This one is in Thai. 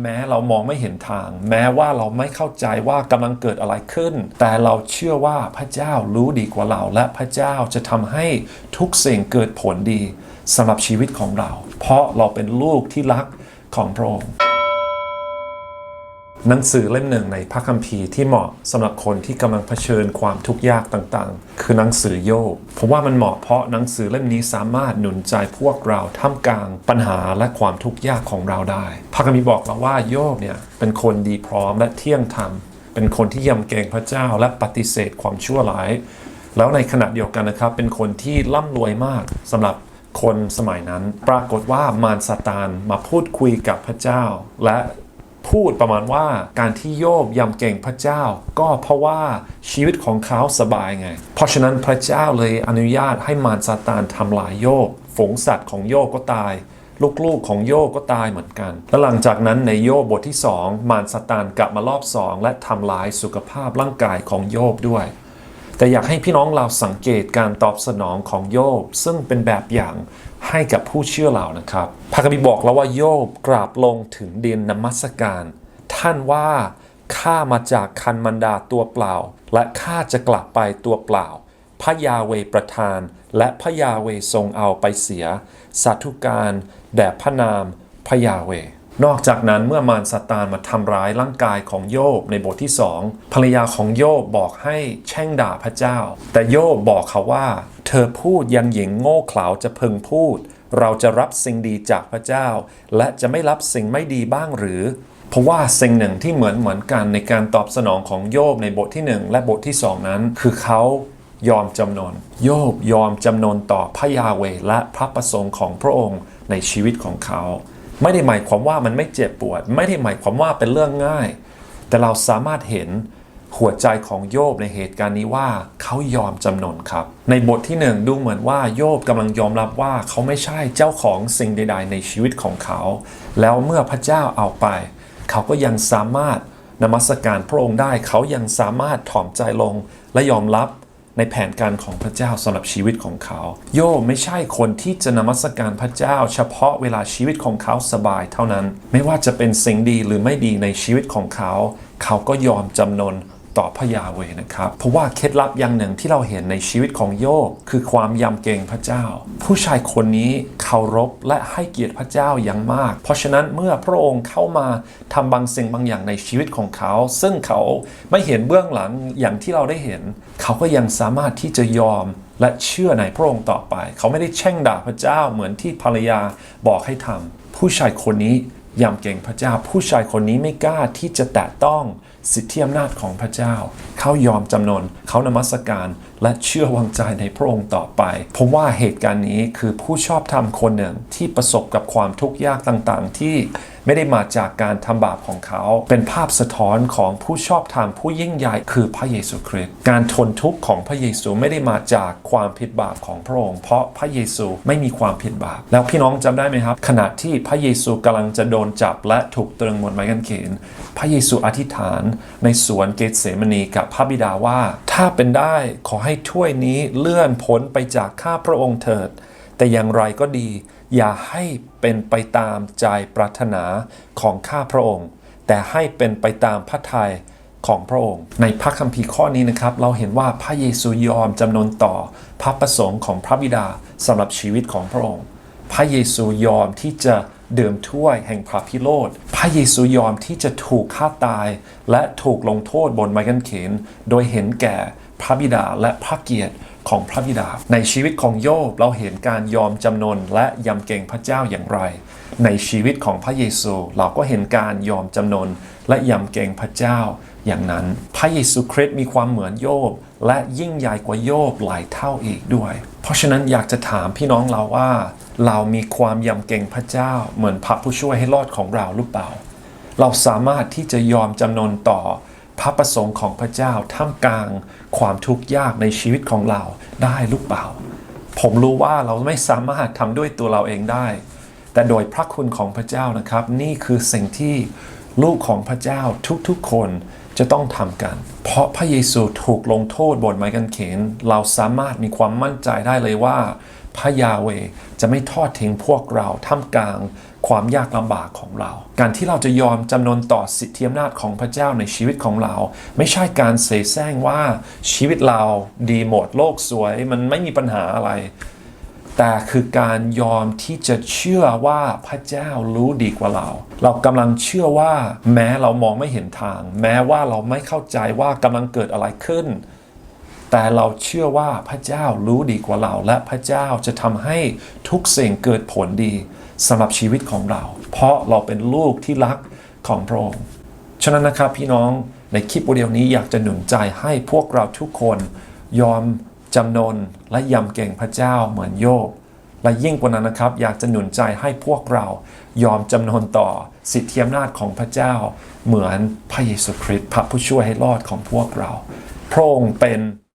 แม้เรามองไม่เห็นทาง แม้ว่าเราไม่เข้าใจว่ากำลังเกิดอะไรขึ้น แต่เราเชื่อว่าพระเจ้ารู้ดีกว่าเรา และพระเจ้าจะทำให้ทุกสิ่งเกิดผลดีสำหรับชีวิตของเรา เพราะเราเป็นลูกที่รักของพระองค์ หนังสือเล่มหนึ่งในพระคัมภีร์ที่เหมาะสำหรับคนที่กำลังเผชิญความทุกข์ยากต่างๆ คือหนังสือโยบผมว่ามันเหมาะเพราะหนังสือเล่มนี้สามารถหนุนใจพวกเราท่ามกลางปัญหาและความทุกข์ยากของเราได้ พระคัมภีร์บอกเราว่าโยบเนี่ยเป็นคนดีพร้อมและเที่ยงธรรม เป็นคนที่ยำเกรงพระเจ้าและปฏิเสธความชั่วร้าย แล้วในขณะเดียวกันนะครับ เป็นคนที่ร่ำรวยมากสำหรับคนสมัยนั้น ปรากฏว่ามารซาตานมาพูดคุยกับพระเจ้า และ พูดประมาณว่าการที่โยบยำเก่งพระเจ้า ก็เพราะว่าชีวิตของเขาสบายไง เพราะฉะนั้นพระเจ้าเลยอนุญาตให้มารซาตานทำลายโยบฝูงสัตว์ของโยบก็ตายลูกๆของโยบก็ตายเหมือนกัน และหลังจากนั้นในโยบบทที่ 2 มารซาตานกลับมารอบสองและทำลายสุขภาพร่างกายของโยบด้วย แต่อยากให้พี่น้องเราสังเกตการตอบสนองของโยบ ซึ่งเป็นแบบอย่างให้กับผู้เชื่อเรานะครับพระคัมภีร์บอกแล้วว่าโยบกราบลงถึงเดียนนมัสการ ท่านว่าข้ามาจากคันมันดาตัวเปล่า และข้าจะกลับไปตัวเปล่า พระยาเวประทาน และพระยาเวทรงเอาไปเสีย สาธุการแด่พระนามพระยาเว นอกจากนั้นเมื่อมารซาตานมาทำร้ายร่างกายของโยบในบทที่สองภรรยาของโยบบอกให้แช่งด่าพระเจ้า แต่โยบบอกเขาว่า เธอพูดยังหญิงโง่เขลาจะพึงพูด เราจะรับสิ่งดีจากพระเจ้า และจะไม่รับสิ่งไม่ดีบ้างหรือ เพราะว่าสิ่งหนึ่งที่เหมือนเหมือนกันในการตอบสนองของโยบในบทที่ 1 และบทที่2นั้น คือเขายอมจำนน โยบยอมจำนนต่อพระยาเวและพระประสงค์ของพระองค์ในชีวิตของเขา ไม่ได้หมายความว่ามันไม่เจ็บปวด ไม่ได้หมายความว่าเป็นเรื่องง่าย แต่เราสามารถเห็นหัวใจของโยบในเหตุการณ์นี้ว่าเขายอมจำนนครับ ในบทที่หนึ่งดูเหมือนว่าโยบกำลังยอมรับว่าเขาไม่ใช่เจ้าของสิ่งใด ๆ ในชีวิตของเขา แล้วเมื่อพระเจ้าเอาไป เขาก็ยังสามารถนมัสการพระองค์ได้ เขายังสามารถถ่อมใจลงและยอมรับ ในแผนการของพระเจ้าสำหรับชีวิตของเขา โยไม่ใช่คนที่จะนมัสการพระเจ้า เฉพาะเวลาชีวิตของเขาสบายเท่านั้น ไม่ว่าจะเป็นสิ่งดีหรือไม่ดีในชีวิตของเขา เขาก็ยอมจำนน ต่อพระยาเวนะครับ เพราะว่าเคล็ดลับอย่างหนึ่งที่เราเห็นในชีวิตของโยบคือความยำเกรงพระเจ้า ผู้ชายคนนี้เคารพและให้เกียรติพระเจ้าอย่างมาก เพราะฉะนั้นเมื่อพระองค์เข้ามาทำบางสิ่งบางอย่างในชีวิตของเขา ซึ่งเขาไม่เห็นเบื้องหลังอย่างที่เราได้เห็น เขาก็ยังสามารถที่จะยอมและเชื่อในพระองค์ต่อไป เขาไม่ได้แช่งด่าพระเจ้าเหมือนที่ภรรยาบอกให้ทำผู้ชายคนนี้ยำเกรงพระเจ้า ผู้ชายคนนี้ไม่กล้าที่จะแตะต้อง สิทธิอำนาจของพระเจ้า เขายอมจำนน เขานมัสการ และเชื่อวางใจในพระองค์ต่อไปผมว่าเหตุการณ์นี้คือผู้ชอบธรรมคนหนึ่งที่ประสบกับความทุกข์ยากต่างๆ ที่ไม่ได้มาจากการทำบาปของเขา เป็นภาพสะท้อนของผู้ชอบธรรมผู้ยิ่งใหญ่คือพระเยซูคริสต์ การทนทุกข์ของพระเยซูไม่ได้มาจากความผิดบาปของพระองค์ เพราะพระเยซูไม่มีความผิดบาป แล้วพี่น้องจำได้ไหมครับ ขณะที่พระเยซูกำลังจะโดนจับและถูกตรึงบนไม้กางเขน พระเยซูอธิษฐานในสวนเกตเสมณีกับพระบิดาว่า ถ้าเป็นได้ขอให้ถ้วยนี้เลื่อนพ้นไปจากข้าพระองค์เถิด แต่อย่างไรก็ดี อย่าให้เป็นไปตามใจปรารถนาของข้าพระองค์ แต่ให้เป็นไปตามพระทัยของพระองค์ ในพระคัมภีร์ข้อนี้นะครับ เราเห็นว่าพระเยซูยอมจำนนต่อพระประสงค์ของพระบิดาสำหรับชีวิตของพระองค์ พระเยซูยอมที่จะ ดื่มถ้วยแห่งพระพิโรธพระเยซูยอมที่จะถูกฆ่าตาย และถูกลงโทษบนไม้กางเขน โดยเห็นแก่พระบิดาและพระเกียรติของพระบิดา ในชีวิตของโยบเราเห็นการยอมจำนนและยำเกรงพระเจ้าอย่างไร ในชีวิตของพระเยซูเราก็เห็นการยอมจำนนและยำเกรงพระเจ้าอย่างนั้น พระเยซูคริสต์มีความเหมือนโยบ และยิ่งใหญ่กว่าโยบหลายเท่าอีกด้วย เพราะฉะนั้นอยากจะถามพี่น้องเราว่า เรามีความยำเกรงพระเจ้าเหมือนพระผู้ช่วยให้รอดของเราหรือเปล่า เราสามารถที่จะยอมจำนนต่อพระประสงค์ของพระเจ้าท่ามกลางความทุกข์ยากในชีวิตของเราได้หรือเปล่า ผมรู้ว่าเราไม่สามารถทำด้วยตัวเราเองได้ แต่โดยพระคุณของพระเจ้านะครับ นี่คือสิ่งที่ลูกของพระเจ้าทุกๆคนจะต้องทำกัน เพราะพระเยซูถูกลงโทษบนไม้กางเขน เราสามารถมีความมั่นใจได้เลยว่า พระยาเวจะไม่ทอดทิ้งพวกเราท่ามกลางความยากลำบากของเรา การที่เราจะยอมจำนนต่อสิทธิอำนาจของพระเจ้าในชีวิตของเรา ไม่ใช่การเสแสร้งว่าชีวิตเราดีหมดโลกสวย มันไม่มีปัญหาอะไร แต่คือการยอมที่จะเชื่อว่าพระเจ้ารู้ดีกว่าเรา เรากำลังเชื่อว่า แม้เรามองไม่เห็นทาง แม้ว่าเราไม่เข้าใจว่ากำลังเกิดอะไรขึ้น แต่เราเชื่อว่าพระเจ้ารู้ดีกว่าเรา และพระเจ้าจะทำให้ทุกสิ่งเกิดผลดีสำหรับชีวิตของเรา เพราะเราเป็นลูกที่รักของพระองค์ฉะนั้นนะครับพี่น้องในคลิปวิดีโอนี้อยากจะหนุนใจให้พวกเราทุกคนยอม จำนนและยำเก่งพระเจ้าเหมือนโยบ และยิ่งกว่านั้นนะครับ อยากจะหนุนใจให้พวกเรายอมจำนนต่อสิทธิอำนาจของพระเจ้า เหมือนพระเยซูคริสต์พระผู้ช่วยให้รอดของพวกเรา พระองค์เป็น